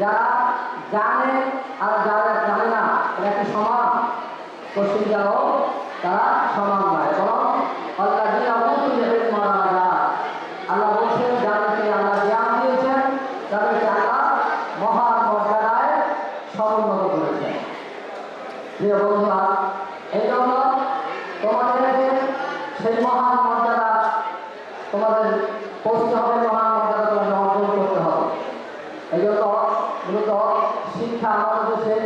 যারা জানে আর যারা জানে না এটা কি সমান? পশ্চিম যাও, তারা সমান নয়। বরং আল্লাহ মারা বলছেন, যাদেরকে আল্লাহ জ্ঞান দিয়েছেন, তাদেরকে মহান মর্যাদায় এই জন্য সেই মহান মর্যাদা, তোমাদের পৌঁছতে হবে, মহান মর্যাদা তোমাদের অর্জন করতে হবে। এই জন্য মূলত শিক্ষা আমাদের দেশে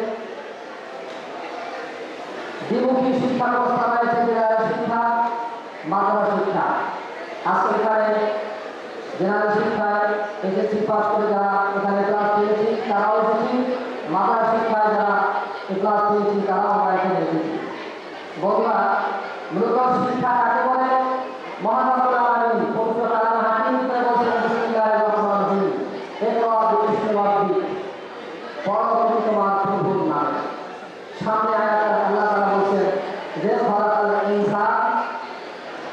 দ্বিমুখী শিক্ষা ব্যবস্থা রয়েছে শিক্ষা, মাদ্রাসা শিক্ষা। আজকে এখানে জেনারেল শিক্ষায় এসএসসি পাস করে যারা এখানে ক্লাস পেয়েছি তারাও এসেছি। মাদ্রাসা শিক্ষায় যারা ক্লাস পেয়েছি তারাও আমরা এখানে এসেছি। বন্ধুরা, মূলত শিক্ষা কাকে বলে? মহানগর সামনে আয়াতে আল্লাহ তাআলা বলছেন যে খলাকাল ইনসান,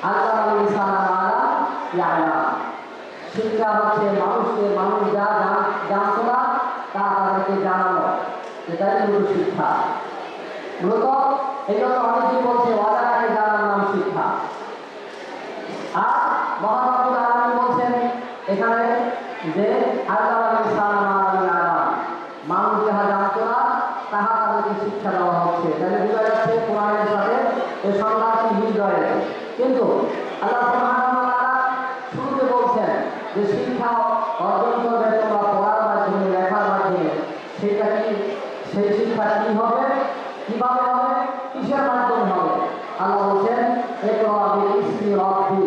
আল্লাহ ইনসান মালা ইয়ালাম। শিক্ষা হচ্ছে মানুষকে, মানুষ যা জানতো না, তা তাদেরকে জানানো। এটাই মূল শিক্ষা। মূলত এই জন্য অনেকেই বলছে অজানাকে জানার নাম শিক্ষা? আর মহানবুল আলমী বলছেন এখানে যে, আল্লাহ ইনসান মালা ইয়ালাম মানুষ যাহা জানতো না তাহা তাদেরকে শিক্ষা দেওয়া হচ্ছে। তাহলে বোঝা যাচ্ছে কোরআনের সাথে সংঘাতটি মিল রয়েছে কিন্তু আল্লাহ শুরুতে বলছেন যে শিক্ষা অর্জন করবে তোমরা পড়ার মাধ্যমে, লেখার মাধ্যমে। সেটা কি, সেই শিক্ষা হবে? কীভাবে হবে? কিসের মাধ্যমে হবে? আল্লাহ বলছেন রব্বি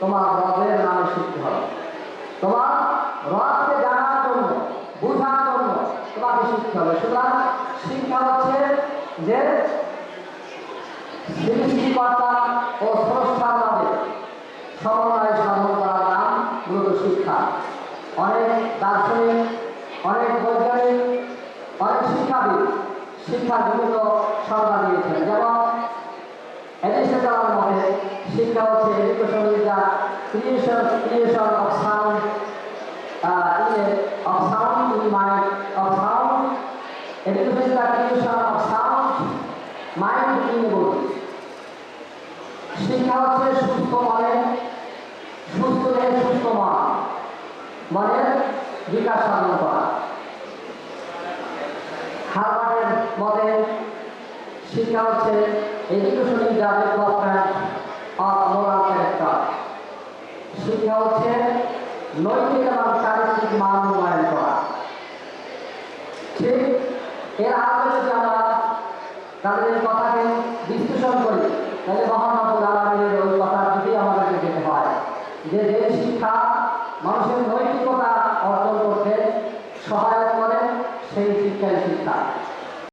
তোমার রবের নামে শিখতে হবে। তোমার রবকে জানার জন্য, বোঝার তোমাকে শিখতে হবে সুতরাং শিক্ষা হচ্ছে যে সৃষ্টিকর্তা ও স্রষ্টার মাঝে সমন্বয় সাধন করার নাম মূলত শিক্ষা। অনেক দার্শনিক, অনেক বৈজ্ঞানিক, অনেক শিক্ষাবিদ শিক্ষার বিভিন্ন সংজ্ঞা দিয়েছেন। যেমন এডিশনাল মতে শিক্ষা হচ্ছে education creation creation of sound in of sound in of sound of sound mind in শিক্ষা হচ্ছে সুস্থ মনে, সুস্থ দেহে সুস্থ মন মনের বিকাশ সাধন করা। হারবার্টের মতে শিক্ষা হচ্ছে education is the development of moral character শিক্ষা হচ্ছে নৈতিক এবং চারিত্রিক মান উন্নয়ন করা ঠিক এর আগে যদি আমরা তাদের কথাকে বিশ্লেষণ করি তাহলে মহানবুল আলমীর ওই কথার দিকে আমাদেরকে যেতে হয় যে যে শিক্ষা মানুষের নৈতিকতা অর্জন করতে সহায়ক করে সেই শিক্ষাই শিক্ষা।